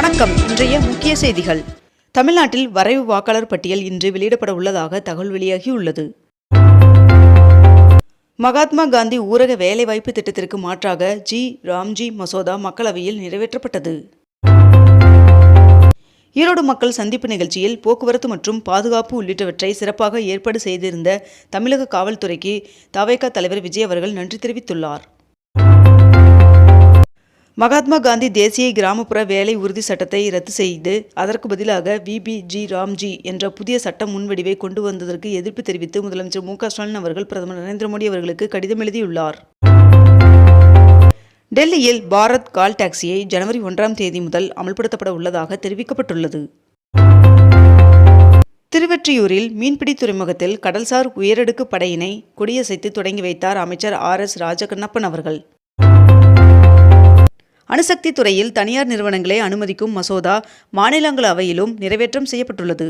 வணக்கம். இன்றைய முக்கிய செய்திகள். தமிழ்நாட்டில் வரைவு வாக்காளர் பட்டியல் இன்று வெளியிடப்பட உள்ளதாக தகவல் வெளியாகியுள்ளது. மகாத்மா காந்தி ஊரக வேலைவாய்ப்பு திட்டத்திற்கு மாற்றாக ஜி. ராம்ஜி மசோதா மக்களவையில் நிறைவேற்றப்பட்டது. ஈரோடு மக்கள் சந்திப்பு நிகழ்ச்சியில் போக்குவரத்து மற்றும் பாதுகாப்பு உள்ளிட்டவற்றை சிறப்பாக ஏற்பாடு செய்திருந்த தமிழக காவல்துறைக்கு தவேக தலைவர் விஜய் அவர்கள் நன்றி தெரிவித்துள்ளார். மகாத்மா காந்தி தேசிய கிராமப்புற வேலை உறுதி சட்டத்தை ரத்து செய்து அதற்கு பதிலாக விபிஜி ராம்ஜி என்ற புதிய சட்ட முன்வடிவை கொண்டு வந்ததற்கு எதிர்ப்பு தெரிவித்து முதலமைச்சர் மு. க. ஸ்டாலின் அவர்கள் பிரதமர் நரேந்திர மோடி அவர்களுக்கு கடிதம் எழுதியுள்ளார். டெல்லியில் பாரத் கால் டாக்ஸியை ஜனவரி ஒன்றாம் தேதி முதல் அமல்படுத்தப்பட உள்ளதாக தெரிவிக்கப்பட்டுள்ளது. திருவெற்றியூரில் மீன்பிடி துறைமுகத்தில் கடல்சார் உயரடுக்கு படையினை கொடியசைத்து தொடங்கி வைத்தார் அமைச்சர் ஆர். எஸ். ராஜகண்ணப்பன் அவர்கள். அணுசக்தி துறையில் தனியார் நிறுவனங்களை அனுமதிக்கும் மசோதா மாநிலங்களவையிலும் நிறைவேற்றம் செய்யப்பட்டுள்ளது.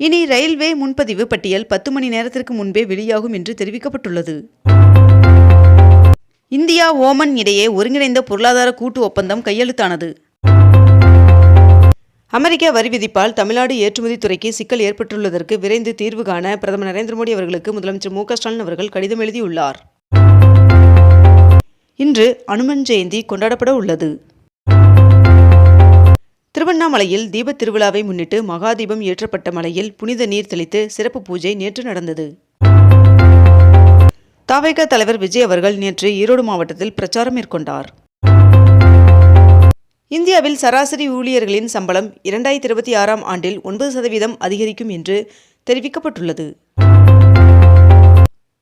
இனி ரயில்வே முன்பதிவு பட்டியல் பத்து மணி நேரத்திற்கு முன்பே வெளியாகும் என்று தெரிவிக்கப்பட்டுள்ளது. இந்தியா ஓமன் இடையே ஒருங்கிணைந்த பொருளாதார கூட்டு ஒப்பந்தம் கையெழுத்தானது. அமெரிக்க வரி விதிப்பால் தமிழ்நாடு ஏற்றுமதி துறைக்கு சிக்கல் ஏற்பட்டுள்ளதற்கு விரைந்து தீர்வு காண பிரதமர் நரேந்திர மோடி அவர்களுக்கு முதலமைச்சர் மு க ஸ்டாலின் அவர்கள் கடிதம் எழுதியுள்ளார். இன்று அனுமன் ஜெயந்தி கொண்டாடப்பட உள்ளது. திருவண்ணாமலையில் தீபத் திருவிழாவை முன்னிட்டு மகாதீபம் ஏற்றப்பட்ட மலையில் புனித நீர் தெளித்து சிறப்பு பூஜை நேற்று நடந்தது. தாவேக தலைவர் விஜய் அவர்கள் நேற்று ஈரோடு மாவட்டத்தில் பிரச்சாரம் மேற்கொண்டார். இந்தியாவில் சராசரி ஊழியர்களின் சம்பளம் இரண்டாயிரத்தி இருபத்தி ஆறாம் ஆண்டில் ஒன்பது சதவீதம் அதிகரிக்கும் என்று தெரிவிக்கப்பட்டுள்ளது.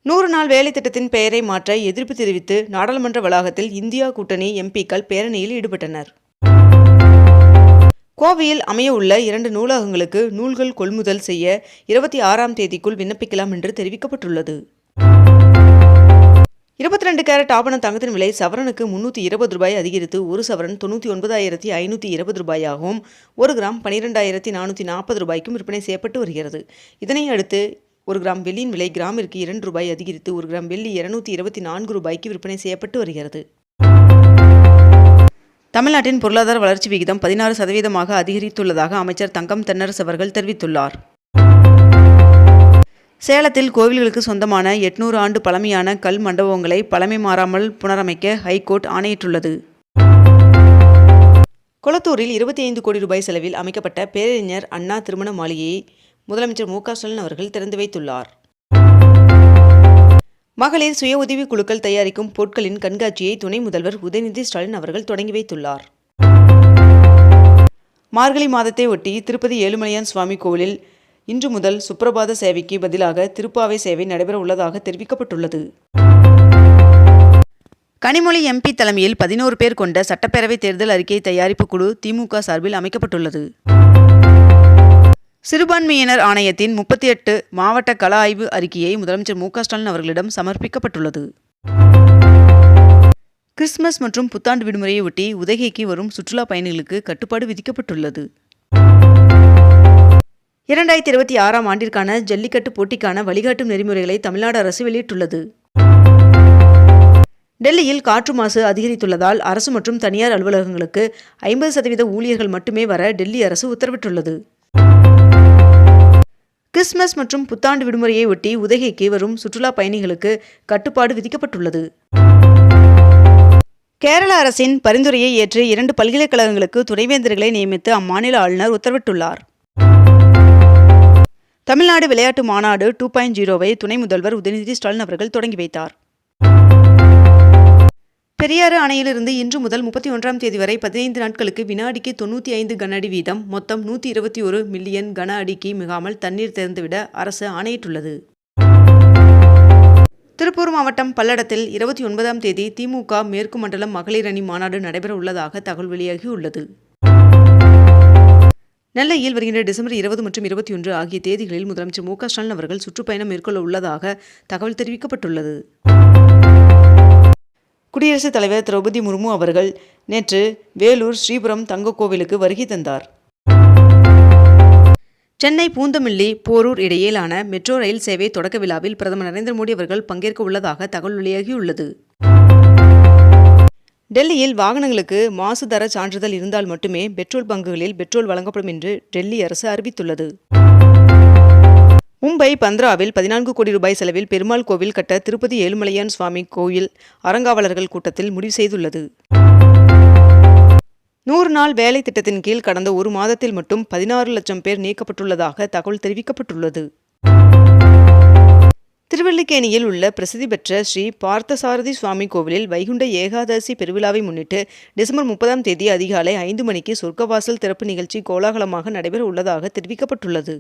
நூறு நாள் வேலை திட்டத்தின் பெயரை மாற்ற எதிர்ப்பு தெரிவித்து நாடாளுமன்ற வளாகத்தில் இந்தியா கூட்டணி எம்பிக்கள் பேரணியில் ஈடுபட்டனர். கோவையில் அமைய உள்ள இரண்டு நூலகங்களுக்கு நூல்கள் கொள்முதல் செய்ய இருபத்தி ஆறாம் தேதிக்குள் விண்ணப்பிக்கலாம் என்று தெரிவிக்கப்பட்டுள்ளது. இருபத்தி ரெண்டு கேரட் ஆபண தங்கத்தின் விலை சவரனுக்கு முன்னூற்றி இருபது ரூபாய் அதிகரித்து ஒரு சவரன் தொண்ணூற்றி ஒன்பதாயிரத்தி ஐநூற்றி இருபது ரூபாயாகவும் ஒரு கிராம் பனிரெண்டாயிரத்தி நானூற்றி நாற்பது ரூபாய்க்கும் விற்பனை செய்யப்பட்டு வருகிறது. இதனை அடுத்து ஒரு கிராம் வெள்ளியின் விலை கிராமிற்கு இரண்டு ரூபாய் அதிகரித்து ஒரு கிராம் வெள்ளி இருநூத்தி இருபத்தி நான்கு ரூபாய்க்கு விற்பனை செய்யப்பட்டு வருகிறது. தமிழ்நாட்டின் பொருளாதார வளர்ச்சி விகிதம் பதினாறு சதவீதமாக அதிகரித்துள்ளதாக அமைச்சர் தங்கம் தென்னரசு அவர்கள் தெரிவித்துள்ளார். சேலத்தில் கோவில்களுக்கு சொந்தமான எட்நூறு ஆண்டு பழமையான கல் மண்டபங்களை பழமை மாறாமல் புனரமைக்க ஹைகோர்ட் ஆணையிட்டுள்ளது. கொளத்தூரில் இருபத்தி ஐந்து கோடி ரூபாய் செலவில் அமைக்கப்பட்ட பேரறிஞர் அண்ணா திருமண மாளிகையை முதலமைச்சர் மு க ஸ்டாலின் அவர்கள் திறந்து வைத்துள்ளார். மகளிர் சுய உதவி குழுக்கள் தயாரிக்கும் பொருட்களின் கண்காட்சியை துணை முதல்வர் உதயநிதி ஸ்டாலின் அவர்கள் தொடங்கி வைத்துள்ளார். மார்கழி மாதத்தை ஒட்டி திருப்பதி ஏழுமலையான் சுவாமி கோவிலில் இன்று முதல் சுப்பிரபாத சேவைக்கு பதிலாக திருப்பாவை சேவை நடைபெற உள்ளதாக தெரிவிக்கப்பட்டுள்ளது. கனிமொழி எம்பி தலைமையில் பதினோரு பேர் கொண்ட சட்டப்பேரவை தேர்தல் அறிக்கை தயாரிப்பு குழு திமுக சார்பில் அமைக்கப்பட்டுள்ளது. சிறுபான்மையினர் ஆணையத்தின் முப்பத்தி எட்டு மாவட்ட கள ஆய்வு அறிக்கையை முதலமைச்சர் மு ஸ்டாலின் அவர்களிடம் சமர்ப்பிக்கப்பட்டுள்ளது. கிறிஸ்துமஸ் மற்றும் புத்தாண்டு விடுமுறையை ஒட்டி உதகைக்கு வரும் சுற்றுலா பயணிகளுக்கு கட்டுப்பாடு விதிக்கப்பட்டுள்ளது. இரண்டாயிரத்தி இருபத்தி ஆறாம் ஆண்டிற்கான ஜல்லிக்கட்டு போட்டிக்கான வழிகாட்டும் நெறிமுறைகளை தமிழ்நாடு அரசு வெளியிட்டுள்ளது. டெல்லியில் காற்று மாசு அதிகரித்துள்ளதால் அரசு மற்றும் தனியார் அலுவலகங்களுக்கு ஐம்பது சதவீத ஊழியர்கள் மட்டுமே வர டெல்லி அரசு உத்தரவிட்டுள்ளது. கிறிஸ்மஸ் மற்றும் புத்தாண்டு விடுமுறையை ஒட்டி உதகைக்கு வரும் சுற்றுலா பயணிகளுக்கு கட்டுப்பாடு விதிக்கப்பட்டுள்ளது. கேரள அரசின் பரிந்துரையை ஏற்று இரண்டு பல்கலைக்கழகங்களுக்கு துணைவேந்தர்களை நியமித்து அம்மாநில ஆளுநர் உத்தரவிட்டுள்ளார். தமிழ்நாடு விளையாட்டு மாநாடு டூ பாயிண்ட் ஜீரோவை துணை முதல்வர் உதயநிதி ஸ்டாலின் அவர்கள் தொடங்கி வைத்தார். பெரியாறு அணையிலிருந்து இன்று முதல் முப்பத்தி ஒன்றாம் தேதி வரை பதினைந்து நாட்களுக்கு வினாடிக்கு தொண்ணூற்றி ஐந்து கன அடி வீதம் மொத்தம் நூற்றி இருபத்தி ஒரு மில்லியன் கன அடிக்கு மிகாமல் தண்ணீர் திறந்துவிட அரசு ஆணையிட்டுள்ளது. திருப்பூர் மாவட்டம் பல்லடத்தில் இருபத்தி ஒன்பதாம் தேதி திமுக மேற்கு மண்டலம் மகளிர் அணி மாநாடு நடைபெற உள்ளதாக தகவல் வெளியாகியுள்ளது. நெல்லையில் வருகின்ற டிசம்பர் இருபது மற்றும் இருபத்தி ஒன்று ஆகிய தேதிகளில் முதலமைச்சர் மு க ஸ்டாலின் அவர்கள் சுற்றுப்பயணம் மேற்கொள்ள உள்ளதாக தகவல் தெரிவிக்கப்பட்டுள்ளது. குடியரசுத் தலைவர் திரௌபதி முர்மு அவர்கள் நேற்று வேலூர் ஸ்ரீபுரம் தங்க கோவிலுக்கு வருகை தந்தார். சென்னை பூந்தமல்லி போரூர் இடையிலான மெட்ரோ ரயில் சேவை தொடக்க விழாவில் பிரதமர் நரேந்திர மோடி அவர்கள் பங்கேற்க உள்ளதாக தகவல் வெளியாகியுள்ளது. டெல்லியில் வாகனங்களுக்கு மாசு தர சான்றிதழ் இருந்தால் மட்டுமே பெட்ரோல் பங்குகளில் பெட்ரோல் வழங்கப்படும் என்று டெல்லி அரசு அறிவித்துள்ளது. மும்பை பந்த்ராவில் பதினான்கு கோடி ரூபாய் செலவில் பெருமாள் கோவில் கட்ட திருப்பதி ஏழுமலையான் சுவாமி கோயில் அறங்காவலர்கள் கூட்டத்தில் முடிவு செய்துள்ளது. நூறு நாள் வேலை திட்டத்தின் கீழ் கடந்த ஒரு மாதத்தில் மட்டும் பதினாறு லட்சம் பேர் நீக்கப்பட்டுள்ளதாக தகவல் தெரிவிக்கப்பட்டுள்ளது. திருவல்லிக்கேணியில் உள்ள பிரசித்தி பெற்ற ஸ்ரீ பார்த்தசாரதி சுவாமி கோவிலில் வைகுண்ட ஏகாதசி பெருவிழாவை முன்னிட்டு டிசம்பர் முப்பதாம் தேதி அதிகாலை ஐந்து மணிக்கு சொர்க்கவாசல் திறப்பு நிகழ்ச்சி கோலாகலமாக நடைபெற உள்ளதாக தெரிவிக்கப்பட்டுள்ளது.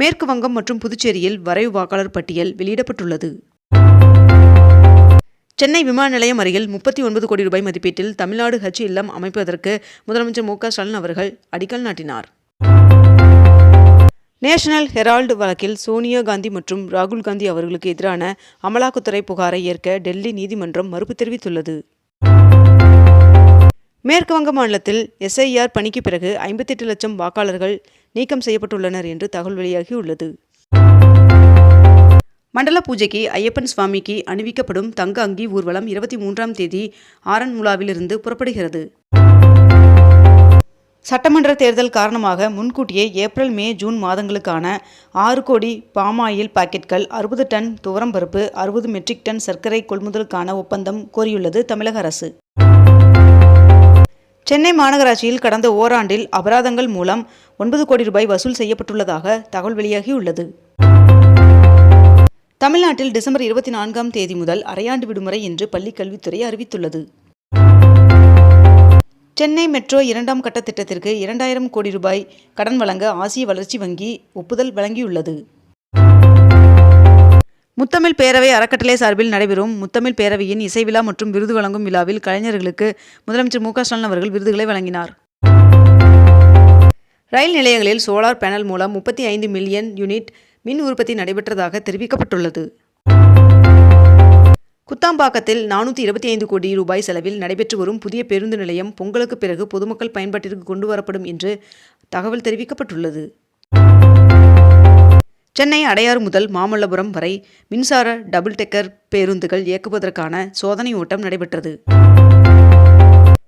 மேற்கு வங்கம் மற்றும் புதுச்சேரியில் வரைவு வாக்காளர் பட்டியல் வெளியிடப்பட்டுள்ளது. சென்னை விமான நிலையம் அருகில் முப்பத்தி ஒன்பது கோடி ரூபாய் மதிப்பீட்டில் தமிழ்நாடு ஹஜ் இல்லம் அமைப்பதற்கு முதலமைச்சர் மு ஸ்டாலின் அவர்கள் அடிக்கல் நாட்டினார். நேஷனல் ஹெரால்டு வழக்கில் சோனியா காந்தி மற்றும் ராகுல் காந்தி அவர்களுக்கு எதிரான அமலாக்கத்துறை புகாரை ஏற்க டெல்லி நீதிமன்றம் மறுப்பு தெரிவித்துள்ளது. மேற்கு வங்க மாநிலத்தில் எஸ்ஐஆர் பணிக்கு பிறகு ஐம்பத்தெட்டு லட்சம் வாக்காளர்கள் நீக்கம் செய்யப்பட்டுள்ளனர் என்று தகவல் வெளியாகியுள்ளது மண்டல பூஜைக்கு ஐயப்பன் சுவாமிக்கு அணிவிக்கப்படும் தங்க அங்கி ஊர்வலம் இருபத்தி மூன்றாம் தேதி ஆரன்முலாவிலிருந்து புறப்படுகிறது. சட்டமன்ற தேர்தல் காரணமாக முன்கூட்டியே ஏப்ரல் மே ஜூன் மாதங்களுக்கான ஆறு கோடி பாமாயில் பாக்கெட்கள் அறுபது டன் துவரம்பருப்பு அறுபது மெட்ரிக் டன் சர்க்கரை கொள்முதலுக்கான ஒப்பந்தம் கோரியுள்ளது தமிழக அரசு. சென்னை மாநகராட்சியில் கடந்த ஓராண்டில் அபராதங்கள் மூலம் ஒன்பது கோடி ரூபாய் வசூல் செய்யப்பட்டுள்ளதாக தகவல் வெளியாகியுள்ளது. தமிழ்நாட்டில் டிசம்பர் இருபத்தி நான்காம் தேதி முதல் அரையாண்டு விடுமுறை என்று பள்ளிக் கல்வித்துறை அறிவித்துள்ளது. சென்னை மெட்ரோ இரண்டாம் கட்ட திட்டத்திற்கு இரண்டாயிரம் கோடி ரூபாய் கடன் வழங்க ஆசிய வளர்ச்சி வங்கி ஒப்புதல் வழங்கியுள்ளது. முத்தமிழ் பேரவை அறக்கட்டளை சார்பில் நடைபெறும் முத்தமிழ் பேரவையின் இசை விழா மற்றும் விருது வழங்கும் விழாவில் கலைஞர்களுக்கு முதலமைச்சர் மு ஸ்டாலின் அவர்கள் விருதுகளை வழங்கினார். ரயில் நிலையங்களில் சோலார் பேனல் மூலம் முப்பத்தி ஐந்து மில்லியன் யூனிட் மின் உற்பத்தி நடைபெற்றதாக தெரிவிக்கப்பட்டுள்ளது. குத்தாம்பாக்கத்தில் நானூற்றி இருபத்தி ஐந்து கோடி ரூபாய் செலவில் நடைபெற்று வரும் புதிய பேருந்து நிலையம் பொங்கலுக்கு பிறகு பொதுமக்கள் பயன்பாட்டிற்கு கொண்டு வரப்படும் என்று தகவல் தெரிவிக்கப்பட்டுள்ளது. சென்னை அடையாறு முதல் மாமல்லபுரம் வரை மின்சார டபுள் டெக்கர் பேருந்துகள் இயக்குவதற்கான சோதனை ஓட்டம் நடைபெற்றது.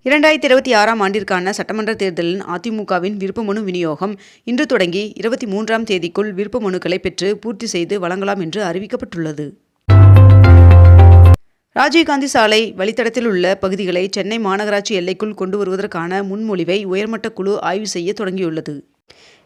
இரண்டாயிரத்தி இருபத்தி ஆறாம் ஆண்டிற்கான சட்டமன்ற தேர்தலில் அதிமுகவின் விருப்பமனு விநியோகம் இன்று தொடங்கி இருபத்தி மூன்றாம் தேதிக்குள் விருப்ப மனுக்களை பெற்று பூர்த்தி செய்து வழங்கலாம் என்று அறிவிக்கப்பட்டுள்ளது. ராஜீவ்காந்தி சாலை வழித்தடத்தில் உள்ள பகுதிகளை சென்னை மாநகராட்சி எல்லைக்குள் கொண்டு வருவதற்கான முன்மொழிவை உயர்மட்ட குழு ஆய்வு செய்ய தொடங்கியுள்ளது.